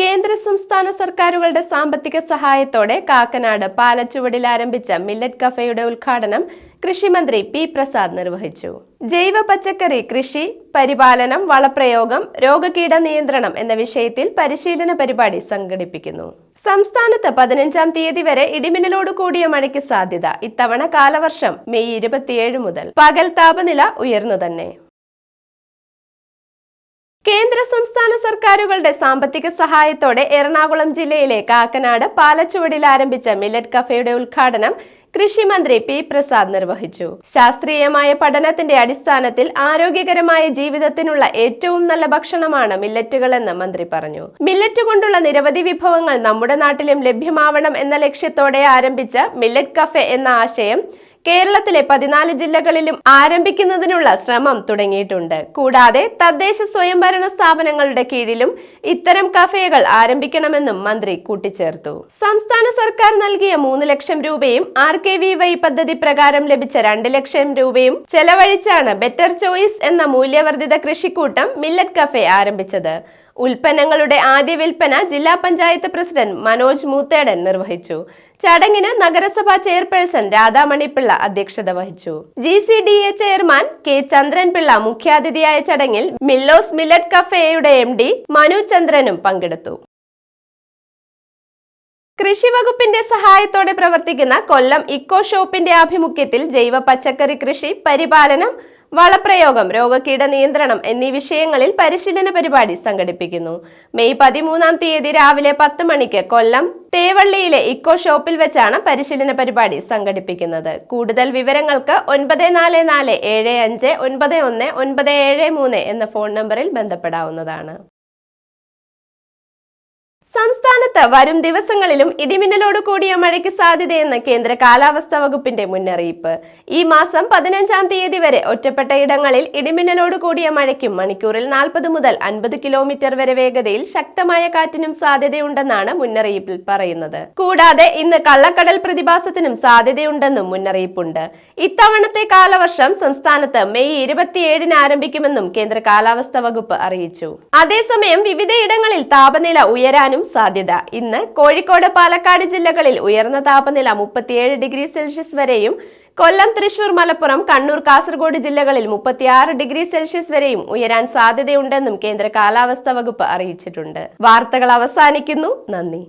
കേന്ദ്ര സംസ്ഥാന സർക്കാരുകളുടെ സാമ്പത്തിക സഹായത്തോടെ കാക്കനാട് പാലച്ചുവടിൽ ആരംഭിച്ച മില്ലറ്റ് കഫേയുടെ ഉദ്ഘാടനം കൃഷിമന്ത്രി പി പ്രസാദ് നിർവഹിച്ചു. ജൈവ പച്ചക്കറി കൃഷി പരിപാലനം വളപ്രയോഗം രോഗകീട നിയന്ത്രണം എന്ന വിഷയത്തിൽ പരിശീലന പരിപാടി സംഘടിപ്പിക്കുന്നു. സംസ്ഥാനത്ത് പതിനഞ്ചാം തീയതി വരെ ഇടിമിന്നലോട് കൂടിയ മഴയ്ക്ക് സാധ്യത. ഇത്തവണ കാലവർഷം മെയ് ഇരുപത്തിയേഴ് മുതൽ. പകൽ താപനില ഉയർന്നു തന്നെ. കേന്ദ്ര സംസ്ഥാന സർക്കാരുകളുടെ സാമ്പത്തിക സഹായത്തോടെ എറണാകുളം ജില്ലയിലെ കാക്കനാട് പാലച്ചുവടിൽ ആരംഭിച്ച മില്ലറ്റ് കഫേയുടെ ഉദ്ഘാടനം കൃഷിമന്ത്രി പി പ്രസാദ് നിർവഹിച്ചു. ശാസ്ത്രീയമായ പഠനത്തിന്റെ അടിസ്ഥാനത്തിൽ ആരോഗ്യകരമായ ജീവിതത്തിനുള്ള ഏറ്റവും നല്ല ഭക്ഷണമാണ് മില്ലറ്റുകളെന്ന് മന്ത്രി പറഞ്ഞു. മില്ലറ്റ് കൊണ്ടുള്ള നിരവധി വിഭവങ്ങൾ നമ്മുടെ നാട്ടിലും ലഭ്യമാവണം എന്ന ലക്ഷ്യത്തോടെ ആരംഭിച്ച മില്ലറ്റ് കഫേ എന്ന ആശയം കേരളത്തിലെ പതിനാല് ജില്ലകളിലും ആരംഭിക്കുന്നതിനുള്ള ശ്രമം തുടങ്ങിയിട്ടുണ്ട്. കൂടാതെ തദ്ദേശ സ്വയംഭരണ സ്ഥാപനങ്ങളുടെ കീഴിലും ഇത്തരം കഫേകൾ ആരംഭിക്കണമെന്നും മന്ത്രി കൂട്ടിച്ചേർത്തു. സംസ്ഥാന സർക്കാർ നൽകിയ മൂന്ന് ലക്ഷം രൂപയും ആർ കെ വി വൈ പദ്ധതി പ്രകാരം ലഭിച്ച രണ്ട് ലക്ഷം രൂപയും ചെലവഴിച്ചാണ് ബെറ്റർ ചോയ്സ് എന്ന മൂല്യവർദ്ധിത കൃഷിക്കൂട്ടം മില്ലറ്റ് കഫേ ആരംഭിച്ചത്. ഉൽപ്പന്നങ്ങളുടെ ആദ്യ വിൽപ്പന ജില്ലാ പഞ്ചായത്ത് പ്രസിഡന്റ് മനോജ് മൂത്തേടൻ നിർവഹിച്ചു. ചടങ്ങിന് നഗരസഭാ ചെയർപേഴ്സൺ രാധാമണിപ്പിള്ള അധ്യക്ഷത വഹിച്ചു. G C D A chairman K Chandranpillai മുഖ്യാതിഥിയായ ചടങ്ങിൽ മില്ലോസ് മില്ലറ്റ് കഫേയുടെ എം ഡി മനു ചന്ദ്രനും പങ്കെടുത്തു. കൃഷിവകുപ്പിന്റെ സഹായത്തോടെ പ്രവർത്തിക്കുന്ന കൊല്ലം ഇക്കോ ഷോപ്പിന്റെ ആഭിമുഖ്യത്തിൽ ജൈവ പച്ചക്കറി കൃഷി പരിപാലനം വളപ്രയോഗം രോഗകീട നിയന്ത്രണം എന്നീ വിഷയങ്ങളിൽ പരിശീലന പരിപാടി സംഘടിപ്പിക്കുന്നു. മെയ് പതിമൂന്നാം തീയതി രാവിലെ പത്ത് മണിക്ക് കൊല്ലം തേവള്ളിയിലെ ഇക്കോ ഷോപ്പിൽ വെച്ചാണ് പരിശീലന പരിപാടി സംഘടിപ്പിക്കുന്നത്. കൂടുതൽ വിവരങ്ങൾക്ക് ഒൻപത് നാല് നാല് ഏഴ് അഞ്ച് ഒൻപത് ഒന്ന് ഒൻപത് ഏഴ് മൂന്ന് എന്ന ഫോൺ നമ്പറിൽ ബന്ധപ്പെടാവുന്നതാണ്. സംസ്ഥാനത്ത് വരും ദിവസങ്ങളിലും ഇടിമിന്നലോട് കൂടിയ മഴയ്ക്ക് സാധ്യതയെന്ന് കേന്ദ്ര കാലാവസ്ഥാ വകുപ്പിന്റെ മുന്നറിയിപ്പ്. ഈ മാസം പതിനഞ്ചാം തീയതി വരെ ഒറ്റപ്പെട്ട ഇടങ്ങളിൽ ഇടിമിന്നലോട് കൂടിയ മഴയ്ക്കും മണിക്കൂറിൽ നാൽപ്പത് മുതൽ അൻപത് കിലോമീറ്റർ വരെ വേഗതയിൽ ശക്തമായ കാറ്റിനും സാധ്യതയുണ്ടെന്നാണ് മുന്നറിയിപ്പിൽ പറയുന്നത്. കൂടാതെ ഇന്ന് കള്ളക്കടൽ പ്രതിഭാസത്തിനും സാധ്യതയുണ്ടെന്നും മുന്നറിയിപ്പുണ്ട്. ഇത്തവണത്തെ കാലവർഷം സംസ്ഥാനത്ത് മെയ് ഇരുപത്തിയേഴിന് ആരംഭിക്കുമെന്നും കേന്ദ്ര കാലാവസ്ഥാ വകുപ്പ് അറിയിച്ചു. അതേസമയം വിവിധയിടങ്ങളിൽ താപനില ഉയരാനും സാധ്യത. ഇന്ന് കോഴിക്കോട് പാലക്കാട് ജില്ലകളിൽ ഉയർന്ന താപനില മുപ്പത്തിയേഴ് ഡിഗ്രി സെൽഷ്യസ് വരെയും കൊല്ലം തൃശൂർ മലപ്പുറം കണ്ണൂർ കാസർഗോഡ് ജില്ലകളിൽ മുപ്പത്തിയാറ് ഡിഗ്രി സെൽഷ്യസ് വരെയും ഉയരാൻ സാധ്യതയുണ്ടെന്നും കേന്ദ്ര കാലാവസ്ഥാ വകുപ്പ് അറിയിച്ചിട്ടുണ്ട്. വാർത്തകൾ അവസാനിക്കുന്നു. നന്ദി.